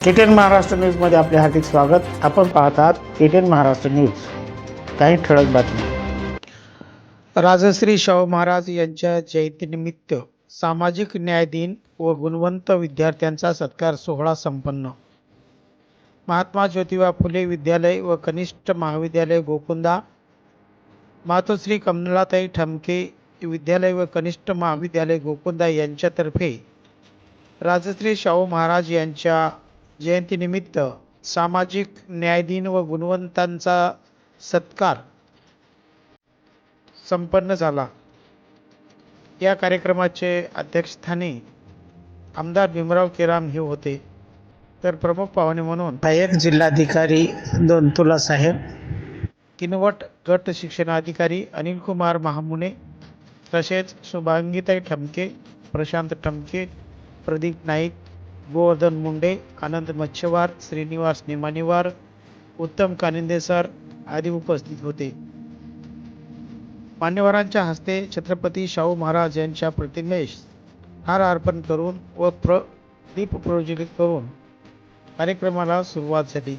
केटेन महाराष्ट्र न्यूजमध्ये आपले हार्दिक स्वागत. आपण पाहत आहात केटीएन महाराष्ट्र न्यूज. काही ठळक बातमी राजश्री शाहू महाराज यांच्या जयंतीनिमित्त सामाजिक न्याय दिन व गुणवंत विद्यार्थ्यांचा सत्कार सोहळा संपन्न. महात्मा ज्योतिबा फुले विद्यालय व कनिष्ठ महाविद्यालय गोकुंदा मातोश्री कमलाताई ठमके विद्यालय व कनिष्ठ महाविद्यालय गोकुंदा यांच्यातर्फे राजश्री शाहू महाराज यांच्या जयंतीनिमित्त सामाजिक न्याय दिन व गुणवंतांचा सत्कार संपन्न झाला. या कार्यक्रमाचे अध्यक्षस्थानी आमदार भीमराव केराम हे होते. तर प्रमुख पाहुणे म्हणून सहाय्यक जिल्हाधिकारी दोनतुला साहेब. किनवट गट शिक्षणाधिकारी अनिल कुमार महामुने तसेच शुभांगीताई ठमके प्रशांत ठमके प्रदीप नाईक गोवर्धन मुंडे आनंद मच्छवार श्रीनिवास निमाणीवार उत्तम कानिंदे सर आदी उपस्थित होते मान्यवरांच्या हस्ते छत्रपती शाहू महाराज यांच्या प्रतिमेस हार अर्पण करून व प्र दीप प्रज्वलित करून कार्यक्रमाला सुरुवात झाली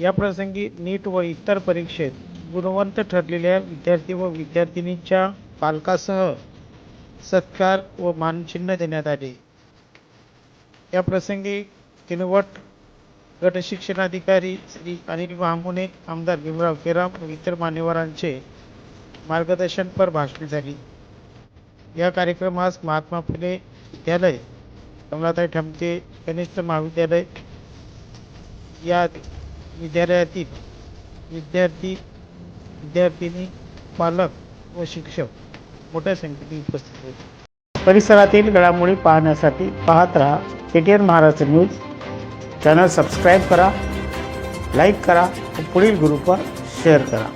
या प्रसंगी नीट व इतर परीक्षेत गुणवंत ठरलेल्या विद्यार्थी व विद्यार्थिनींच्या पालकासह सत्कार व मानचिन्ह देण्यात आले या प्रसंगी किनवट गटशिक्षणाधिकारी श्री अनिल वांगुने आमदार भीमराव केराम व इतर मान्यवरांचे मार्गदर्शनपर भाषण झाली. या कार्यक्रमास महात्मा फुले विद्यालय कमलाताई ठमके कनिष्ठ महाविद्यालय या विद्यालयातील विद्यार्थी विद्यार्थिनी पालक व शिक्षक मोठ्या संख्येने उपस्थित होते. परिसरातील घडामोडी पाहण्यासाठी पाहत राहा. K Maharashtra news. Channel subscribe करा लाईक करा व पुढील ग्रुपवर शेअर करा.